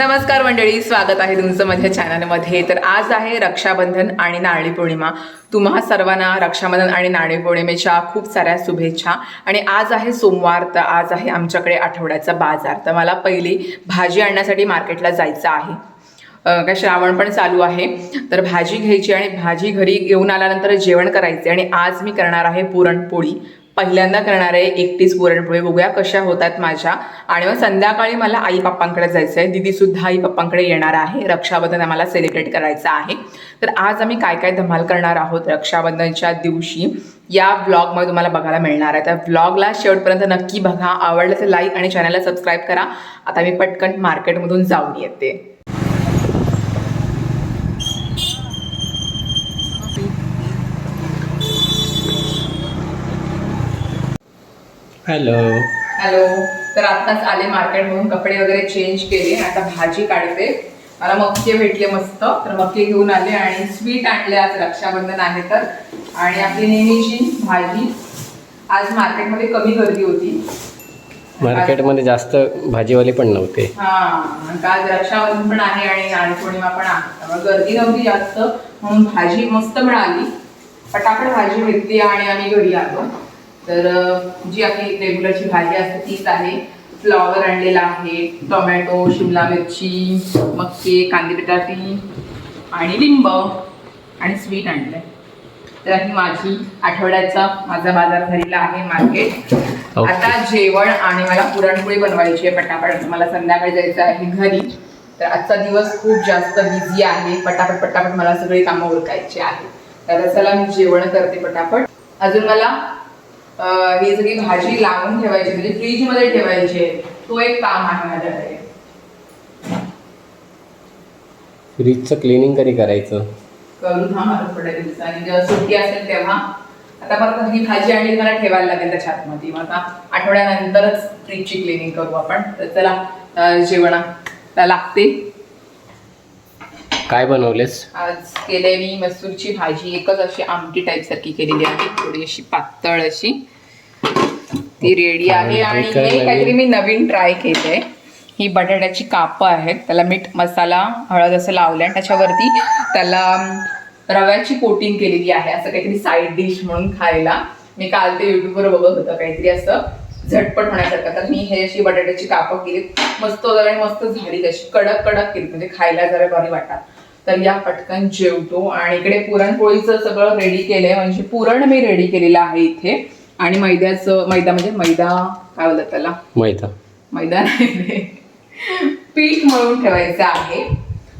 नमस्कार मंडळी स्वागत आहे तुमचं माझ्या चॅनलमध्ये तर आज आहे रक्षाबंधन आणि नारळी पौर्णिमा. तुम्हा सर्वांना रक्षाबंधन आणि नारळी पौर्णिमेच्या खूप साऱ्या शुभेच्छा. आणि आज आहे सोमवार तर आज आहे आमच्याकडे आठवड्याचा बाजार. तर मला पहिली भाजी आणण्यासाठी मार्केटला जायचं आहे. काय श्रावण पण चालू आहे. तर भाजी घ्यायची आणि भाजी घरी घेऊन आल्यानंतर जेवण करायचे. आणि आज मी करणार आहे पुरणपोळी. पहिल्यांदा करणार आहे एकटीच पुरणपोळी बघूया कशा होतात माझ्या. आणि मग संध्याकाळी मला आई पप्पांकडे जायचं आहे दीदीसुद्धा आई पप्पांकडे येणार आहे. रक्षाबंधन आम्हाला सेलिब्रेट करायचं आहे. तर आज आम्ही काय काय धमाल करणार आहोत रक्षाबंधनच्या दिवशी? या ब्लॉगमध्ये तुम्हाला बघायला मिळणार आहे. तर ब्लॉगला शेवटपर्यंत नक्की बघा. आवडलं तर लाईक आणि चॅनलला सबस्क्राईब करा. आता मी पटकन मार्केटमधून जाऊन येते. हॅलो हॅलो तर आत्ताच आले मार्केटमधून कपडे वगैरे चेंज केले. आता भाजी काढते. मला मक्के भेटले मस्त. तर मक्के घेऊन आले आणि स्वीट आणले आज रक्षाबंधन आहे तर. आणि आपली नेहमीची भाजी. आज मार्केटमध्ये कमी गर्दी होती. मार्केटमध्ये जास्त भाजीवाले पण नव्हते. हा. आज रक्षाबंधन पण आहे आणि नारळी पौर्णिमा पण आहे. त्यामुळे गर्दी नव्हती जास्त. म्हणून भाजी मस्त मिळाली. पटापट भाजी घेतली आणि आम्ही घरी आलो. तर जी आपली रेग्युलरची भाजी असते तीच आहे. फ्लॉवर आणलेला आहे टोमॅटो शिमला मिरची मक्के कांदे बटाटी आणि लिंब आणि स्वीट आणलंय. तर ही माझी आठवड्याचा माझा बाजार भरलेला आहे मार्केट Okay. आता जेवण आणि मला पुरणपोळी बनवायची आहे पटापट. मला संध्याकाळी जायचं आहे घरी. तर आजचा दिवस खूप जास्त बिझी आहे. पटापट पटापट मला सगळी कामं ओळखायची आहे तर चला मी जेवण करते पटापट. अजून मला ही सगळी भाजी लावून ठेवायची म्हणजे फ्रीजमध्ये ठेवायची. आहे तो एक काम आहे माझ्याकडे. फ्रीजचं क्लिनिंग कधी करायचं? करून हा मला थोड्या दिवसांनी. जेव्हा सुट्टी असेल तेव्हा. आता परत ही भाजी आणि मला ठेवायला लागेल त्याच्या आतमध्ये मग आता आठवड्यानंतरच फ्रीजची क्लिनिंग करू आपण. तर चला जेवणाला लागते. काय बनवलेस? आज केले मी मसूरची भाजी. एकच अशी आमटी टाईप सारखी केलेली आहे. थोडी अशी पातळ अशी. ती रेडी आहे आणि हे? काहीतरी मी नवीन ट्राय केलंय. ही बटाट्याची कापं आहेत. त्याला मीठ मसाला हळद असं लावलं आणि त्याच्यावरती त्याला रव्याची कोटिंग केलेली आहे. असं काहीतरी साईड डिश म्हणून खायला. मी काल ते युट्यूबवर बघत होतं. काहीतरी असं झटपट होण्यासारखं. तर मी हे अशी बटाट्याची कापं केली मस्त जरा मस्त झाली तशी. कडक कडक केली म्हणजे खायला जरा बरी वाटतात. तर या पटकन जेवतो. आणि इकडे पुरणपोळीचं सगळं रेडी केलंय. म्हणजे पुरण मी रेडी केलेलं आहे इथे. आणि मैद्याचं मैदा म्हणजे मैदा काय बोलतात त्याला? मैदा. मैदा नाही. पीठ मळून ठेवायचं आहे.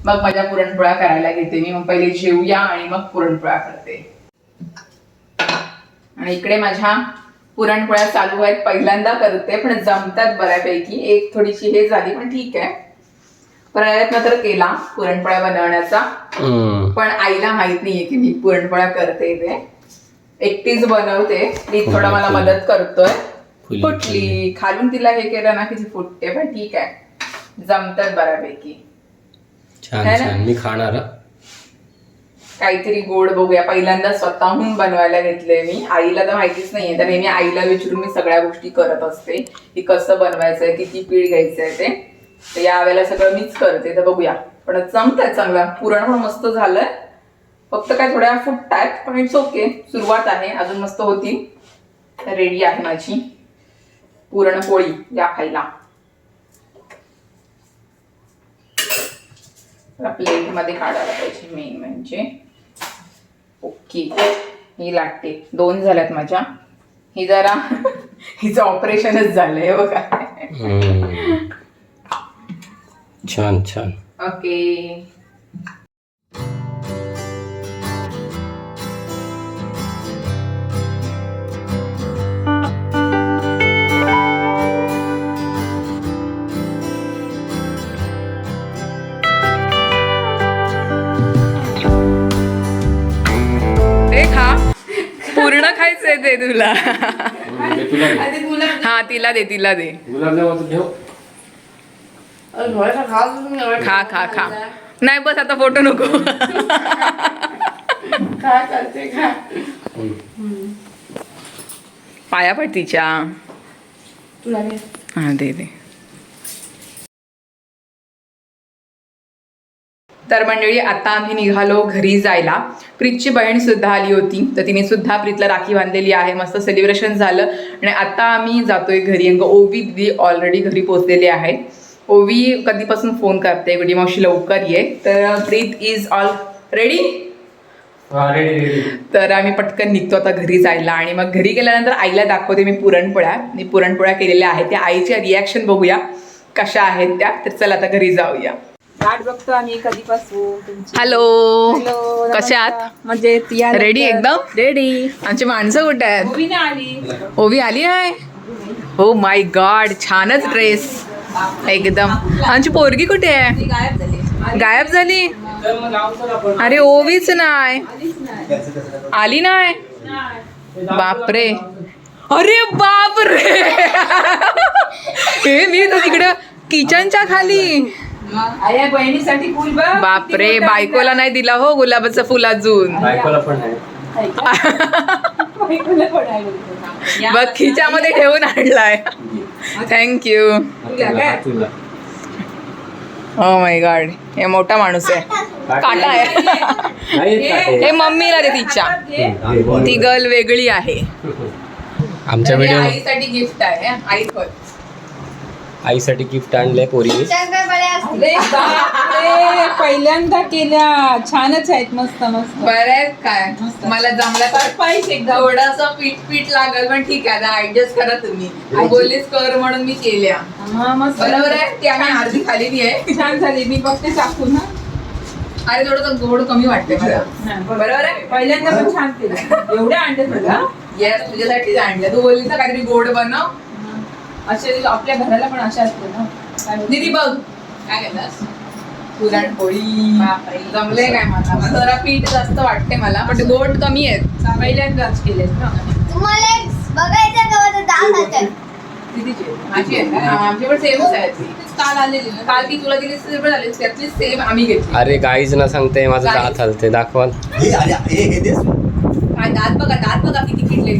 मग माझ्या पुरणपोळ्या करायला घेते मी. मग पहिले जेवूया आणि मग पुरणपोळ्या करते. आणि इकडे माझ्या पुरणपोळ्या चालू आहेत. पहिल्यांदा करते पण जमतात बऱ्यापैकी. एक थोडीशी हे झाली पण ठीक आहे. प्रयत्न तर केला पुरणपोळ्या बनवण्याचा. पण आईला माहीत नाहीये की मी पुरणपोळ्या करते ते. एकटीच बनवते. मी थोडा मला मदत करतोय. फुटली खालून तिला हे केलं ना की ती फुटते पण ठीक आहे. जमतात बऱ्यापैकी. छान ना? छान. मी खाणार. काहीतरी गोड बघूया. पहिल्यांदा स्वतःहून बनवायला घेतलंय मी. आईला तर माहितीच नाहीये. तर नेहमी आईला विचारून मी सगळ्या गोष्टी करत असते. की कसं बनवायचंय किती पीठ घ्यायचंय ते. तर यावेळेला सगळं मीच करते. तर बघूया. पण जमतंय चांगला. पुरण पण मस्त झालंय. फक्त काय थोड्या फुटतायत पण इट्स ओके सुरुवात आहे. अजून मस्त होती. रेडी आहे माझी. पुरणपोळी या खायला. प्लेटमध्ये काढायला पाहिजे मेन म्हणजे. ओके ही लाटते दोन झाल्यात माझ्या. ही जरा हिचं ऑपरेशनच झालंय बघा. छान छान. ओके ते तुला. हा तिला दे तिला दे. खा खा खा. नाही बस आता फोटो नको. पाया पड तिच्या. तुला हा दे दे. तर मंडळी आता आम्ही निघालो घरी जायला. प्रीतची बहीण सुद्धा आली होती तर तिने सुद्धा प्रीतला राखी बांधलेली आहे. मस्त सेलिब्रेशन झालं. आणि आता आम्ही जातोय घरी. अंग ओवी दिदी ऑलरेडी घरी पोहोचलेली आहे. ओवी कधीपासून फोन करते? गुडी मावशी लवकर ये. तर प्रीत इज ऑल रेडी तर आम्ही पटकन निघतो आता घरी जायला. आणि मग घरी गेल्यानंतर आईला दाखवते मी पुरणपोळ्या. मी पुरणपोळ्या केलेल्या आहेत. त्या आईच्या रिॲक्शन बघूया कशा आहेत त्या. तर चला आता घरी जाऊया. वाट बघतो आम्ही कधीपासून हॅलो. कसे आहात? म्हणजे Ready एकदम? रेडी आमची माणसं कुठे आहेत? आली. ओवी आली आहे? हो माय गॉड छानच ड्रेस एकदम. आमची पोरगी कुठे आहे? गायब झाली? अरे ओवीच नाही. आली नाही? बापरे. अरे बापरे. हे मी तर तिकडं किचनच्या खाली. बहिणीसाठी फुल बापरे बायकोला नाही दिला हो गुलाबाचं फुल अजून. बायकोला पण बघ खिच्यामध्ये ठेवून आणलाय. थँक्यू हो माय गॉड हे मोठा माणूस आहे. काटा आहे. हे मम्मीला दे तिच्या. ती गर्ल वेगळी आहे. आमच्या हे व्हिडिओ आईसाठी गिफ्ट आहे. आई आईसाठी गिफ्ट आणलंय पोरीने. अरे बापरे, पहिल्यांदा केल्या. छानच आहेत मस्त मस्त. बरं आहे काय मला जमला तर पाहिजे एकदा. थोडासा पीठ पीठ लागल पण ठीक आहे आता ऍडजस्ट करा तुम्ही. तू बोललीस कर म्हणून मी केल्या. हा मस्त. बरोबर आहे? ती आम्ही अर्धी खालेली आहे. छान झाली. मी बघते चाकून हा. अरे थोडं गोड कमी वाटते मला. हा, बरोबर आहे? पहिल्यांदा पण छान केलं. एवढ्या अंडे तुला येस तुझ्यासाठीच आणलं तू बोलली ना काहीतरी गोड बनव. असे आपल्या घराला पण अशा असते ना? दीदी बघ. काय केलंस पुरणपोळी. जमले काय मला? मला जरा पीठ जास्त वाटते मला पण गोड कमी आहेत. पहिल्यांदाच केलेत ना. तुम्हाला एक बघायचं का? होतं दहा खात्यात. दीदीची माझी आहे? आमची पण सेमच आहे. ती. काल आलेली ना. काल ती तुला दिली झाली. त्यातली सेम आम्ही घेतली. अरे गाईज ना सांगते माझं. दात हलते दाखवा काय दात बघा दात बघा किती किडले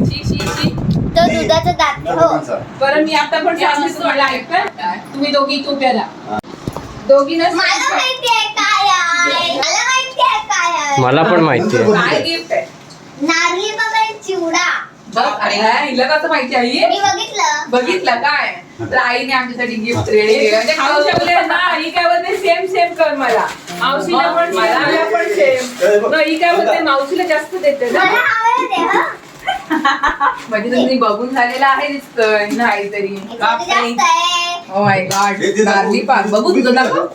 तो दुधाचं दात हो. बरं मी आता पण तुम्हाला. ऐका तुम्ही दोघी तू प्याला दोघी मला माहिती आहे काय आहे. मला माहिती आहे काय आहे. मला पण माहिती आहे काय गिफ्ट आहे? नारळी बघा चिवडा. बघ अरे हा, हिला कसं माहिती आहे मी बघितलं. बघितलं काय? तर आईने आमच्यासाठी गिफ्ट रेडी केलं म्हणजे खाऊ शकले ना ही काय बोलते सेम सेम कर मला. मावशीला पण मला- पण सेम ही काय बोलते मावशीला जास्त देते ना. ते हं. म्हणजे तुम्ही बघून झालेला आहे दिसतोय काहीतरी आहे. ओ माय गॉड गार्ली पाक. बघू तुझं दाखव.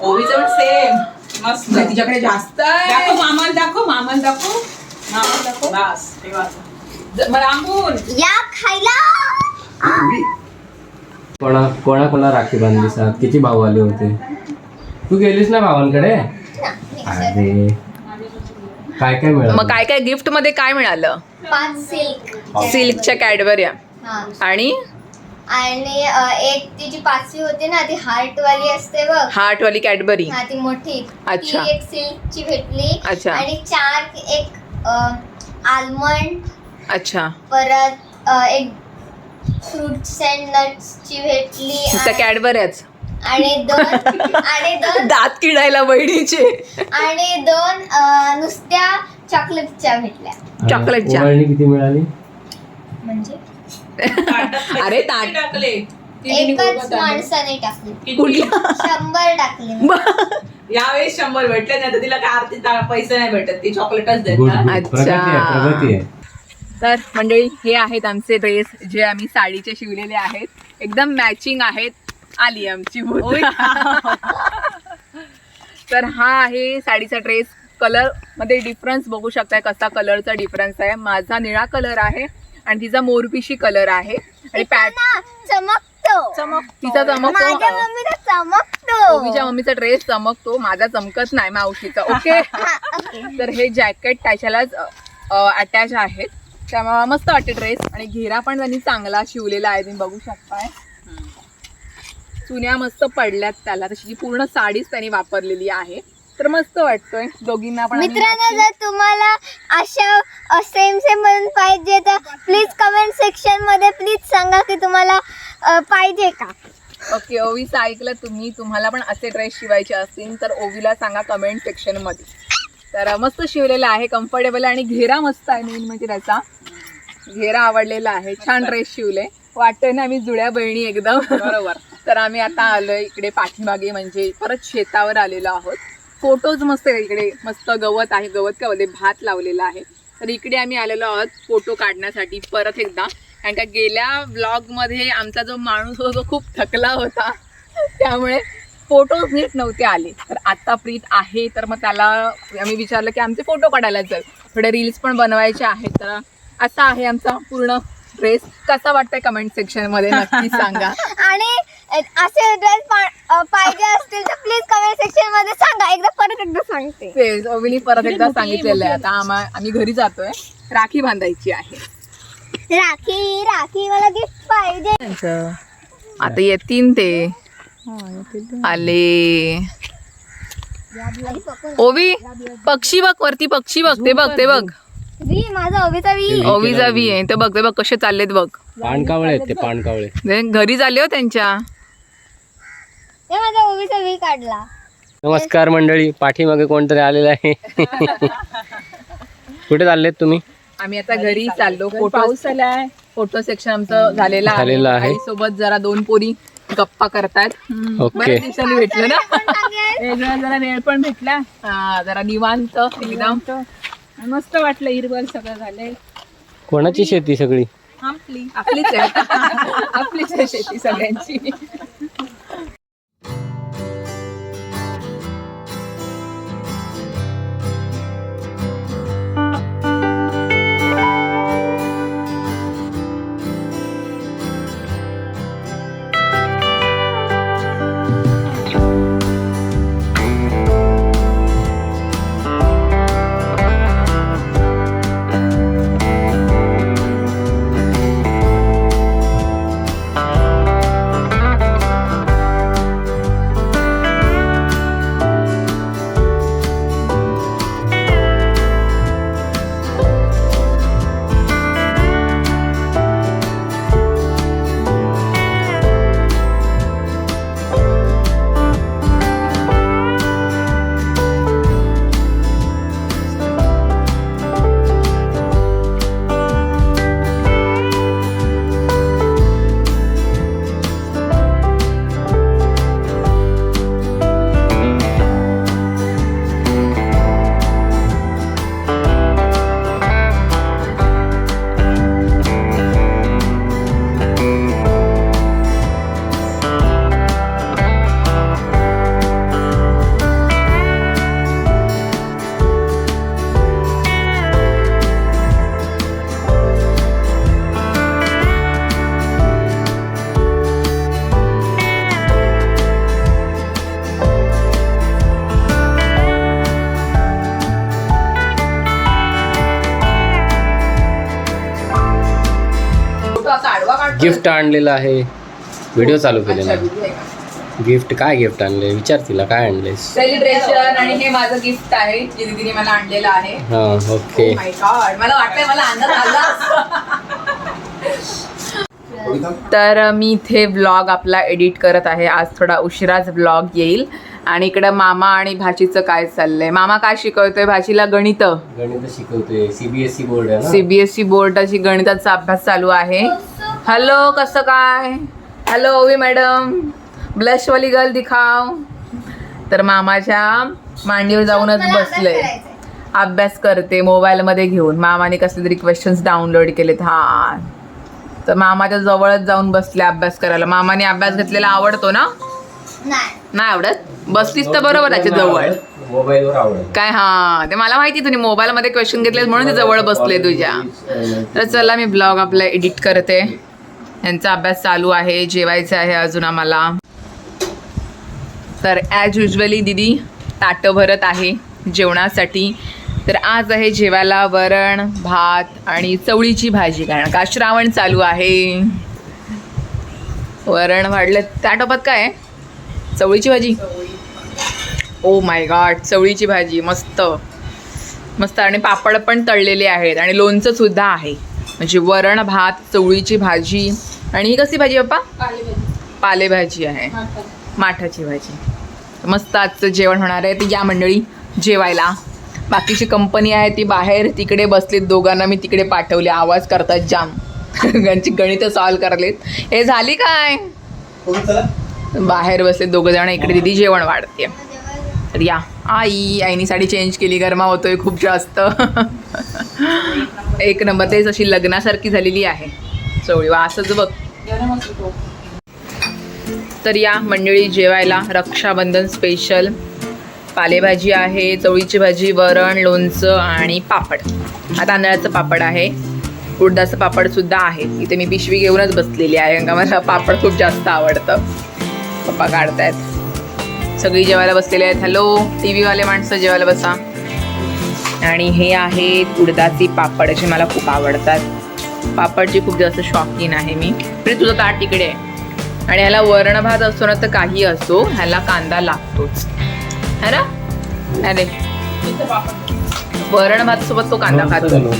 ओवीचं पण सेम मस्त. तिच्याकडे जास्त दाखव आहे मामाला दाखव मामाला दाखव. मामाला दाखव. बस हे वाच. लांबून या खायला. कोणा कोणा कोणा राखी बांधली सात किती भाऊ आले होते? तू गेलीस ना भावांकडे? अरे. काय काय मिळालं? मग काय काय गिफ्टमध्ये काय मिळालं? पाच सिल्क सिल्कच्या कॅडबऱ्या हा. आणि? आणि अ, एक ती जी पाचवी होती ना ती हार्ट वाली असते बघ. हार्ट वाली कॅडबरी हा ती मोठी. अच्छा. एक सिल्कची भेटली. अच्छा. आणि चार एक आल्मंड अच्छा. परत अ, एक फ्रुट्स अँड नट्सची भेटली. त्या कॅडबऱ्याच आणि दोन आणि दोन दात किडायला बहिणीचे. आणि दोन अ, नुसत्या चॉकलेटच्या भेटल्या. चॉकलेटच्या. ओवाळणी किती मिळाली? म्हणजे? अरे ताट टाकले? एकच माणसाने टाकली. कुठल्या शंभर टाकले. यावेळेस शंभर भेटले नाही तर तिला काय आरती ता- पैसे नाही भेटत. ती चॉकलेटच गुड देतात गुड. अच्छा. प्रगती आहे प्रगती आहे. तर मंडळी हे आहेत आमचे ड्रेस जे आम्ही साडीचे शिवलेले आहेत. एकदम मॅचिंग आहेत. आली आमची. तर हा आहे साडीचा ड्रेस कलरमध्ये डिफरन्स बघू शकताय कसा कलरचा डिफरन्स आहे. माझा निळा कलर आहे आणि तिचा मोरपिशी कलर आहे. आणि पॅट ना, चमकतो. चमक तिचा चमकतो. माझ्या मम्मीला चमकतो. ओवीच्या मम्मीचा ड्रेस चमकतो. माझा चमकत नाही मावशीचा ओके? हा, ओके. तर हे जॅकेट त्याच्यालाच अटॅच आहेत. त्यामुळे मस्त वाटते ड्रेस आणि घेरा पण त्यांनी चांगला शिवलेला आहे तुम्ही बघू शकताय. चुन्या मस्त पडल्यात त्याला. तशी ती पूर्ण साडीच त्यांनी वापरलेली आहे. तर मस्त वाटतोय. दोघींना पण मित्रांनो जर तुम्हाला अशा सेम सेम म्हणून पाहिजे तर प्लीज कमेंट सेक्शनमध्ये प्लीज सांगा की तुम्हाला पाहिजे का? ओके ओवीचं ऐकलं तुम्ही. तुम्हाला पण असे ड्रेस शिवायचे असतील तर ओवीला सांगा कमेंट सेक्शनमध्ये. तर मस्त शिवलेला आहे. कम्फर्टेबल आणि घेरा मस्त आहे मेन म्हणजे त्याचा. घेरा आवडलेला आहे. छान ड्रेस शिवले. वाटतंय ना आम्ही जुळ्या बहिणी एकदम. बरोबर. तर आम्ही आता आलोय इकडे पाठीमागे म्हणजे परत शेतावर आलेलो आहोत. फोटोज मस्त इकडे. मस्त गवत आहे. गवत का भात लावलेला आहे. तर इकडे आम्ही आलेलो आहोत फोटो काढण्यासाठी परत एकदा. कारण का गेल्या ब्लॉगमध्ये आमचा जो माणूस होता तो खूप थकला होता. त्यामुळे फोटोज नीट नव्हते आले. तर आता प्रीत आहे. तर मग त्याला आम्ही विचारलं की आमचे फोटो काढायला चल. थोडे रील्स पण बनवायचे आहेत. तर असा आहे आमचा पूर्ण ड्रेस कसा वाटतंय कमेंट सेक्शनमध्ये नक्की सांगा. आणि असे ड्रेस पाहिजे असतील तर प्लीज कमेंट सेक्शनमध्ये सांगा. एकदा परत एकदा सांगते. तेच ओविनी परत एकदा सांगितलेलं आहे. आता आम्हा आम्ही घरी जातोय. राखी बांधायची आहे. राखी राखी मला गिफ्ट पाहिजे. आता येतील ते. आले. ओवी पक्षी बघ वरती पक्षी बघ. ते बघ ते बघ. वी माझा ओवीचा वी. ओवीचा वी आहे. ते बघ ते बघ कसे चाललेत बघ. पाणकावळे आहेत ते पाणकावळे ते घरी चालले हो त्यांच्या. काढला. नमस्कार मंडळी पाठीमागे कोणतरी आलेलं आहे? कुठे चाललेत तुम्ही? आम्ही आता घरी चाललो. फोटो पाऊस आलाय. फोटो सेक्शन आमचं झालेलं झालेलं आहे. सोबत जरा दोन पोरी गप्पा करतायत ओके बऱ्याच दिवसांनी भेटलं ना? वेगळा जरा वेळ पण भेटला. हा, जरा निवांत एकदम. मस्त वाटलं हिरवळ सगळं झालंय. कोणाची शेती सगळी? आपली. आपलीच आहे. आपलीच आहे शेती सगळ्यांची. गिफ्ट आणलेलं आहे. व्हिडिओ चालू केलेला. आहे गिफ्ट काय गिफ्ट आणले? विचार तिला काय आणलेस? सेलिब्रेशन आणि हे माझं गिफ्ट आहे जे दीदीने मला आणलेलं आहे. हा ओके Oh. मला वाटतंय मला आनंद आला तर मी इथे ब्लॉग आपला एडिट करत आहे. आज थोडा उशिराच ब्लॉग येईल. आणि इकडं मामा आणि भाचीचं काय चाललंय? मामा काय शिकवतोय? भाचीला गणित. गणित शिकवतोय. सीबीएसई बोर्ड आहे ना? सीबीएसई बोर्डाची गणिताचा अभ्यास चालू आहे. हॅलो कसं काय? हॅलो ओवी मॅडम. ब्लशवाली गर्ल दिखाव. तर मामाच्या मांडीवर जाऊनच बसलंय अभ्यास करते मोबाईलमध्ये घेऊन. मामाने कसले तरी क्वेश्चन्स डाउनलोड केलेत हा. तर मामाच्या जवळच जाऊन बसले अभ्यास करायला. मामाने अभ्यास घेतलेला आवडतो ना? नाही. आवडत? बसलीस तर बरोबर त्याच्याजवळ. काय हा. ते मला माहिती तुम्ही मोबाईलमध्ये क्वेश्चन घेतले म्हणून ते जवळ बसले तुझ्या. तर चला मी ब्लॉग आपला एडिट करते. यांचा अभ्यास चालू आहे जेवायचं आहे अजून आम्हाला. तर ॲज युजली दिदी ताटं भरत आहे जेवणासाठी. तर आज आहे जेवायला वरण भात आणि चवळीची भाजी कारण का श्रावण चालू आहे? वरण वाढलं. त्या टोपात काय आहे? चवळीची भाजी? ओ माय गॉड चवळीची भाजी मस्त. मस्त. आणि पापड पण तळलेले आहेत. आणि लोणचं सुद्धा आहे. म्हणजे वरण भात चवळीची भाजी. आणि ही कसली भाजी बाप्पा पालेभाजी. आहे. माठाची. भाजी. मस्त आजचं जेवण होणार आहे. तर या मंडळी जेवायला. बाकीची कंपनी आहे ती बाहेर तिकडे बसलीत दोघांना मी तिकडे पाठवले. आवाज करतात जाम. त्यांची गणितं सॉल्व करलेत. हे झाली काय? बाहेर बसले दोघं जण. इकडे दिदी जेवण वाढते तर या. आई आईनी साडी चेंज केली. गरमा होतोय खूप जास्त. एक नंबर. तेच अशी लग्नासारखी झालेली आहे. चवळी वा असंच बघ. तर या मंडळी जेवायला रक्षाबंधन स्पेशल पालेभाजी आहे चवळीची भाजी वरण लोणचं आणि पापड. हा तांदळाचं पापड आहे. उडदाचं पापड सुद्धा आहे. इथे मी पिशवी घेऊनच बसलेली आहे कारण का मला पापड खूप जास्त आवडतं. पप्पा काढतायत. सगळी जेवायला बसलेले आहेत. हॅलो टी व्हीवाले माणसं जेवायला बसा. आणि हे आहेत उडदाची पापड जे मला खूप आवडतात. पापडची खूप जास्त शौकीन आहे मी. तरी तुझं ताट तिकडे आहे. आणि ह्याला वरण भात असतो ना तर काही असो ह्याला कांदा लागतोच. है ना? अरे वरण भात सोबत तो कांदा खातो.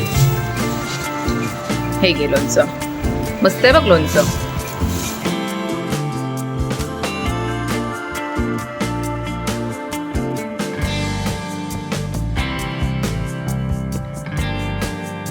हे घे लोणचं. मस्त आहे बघ लोणचं.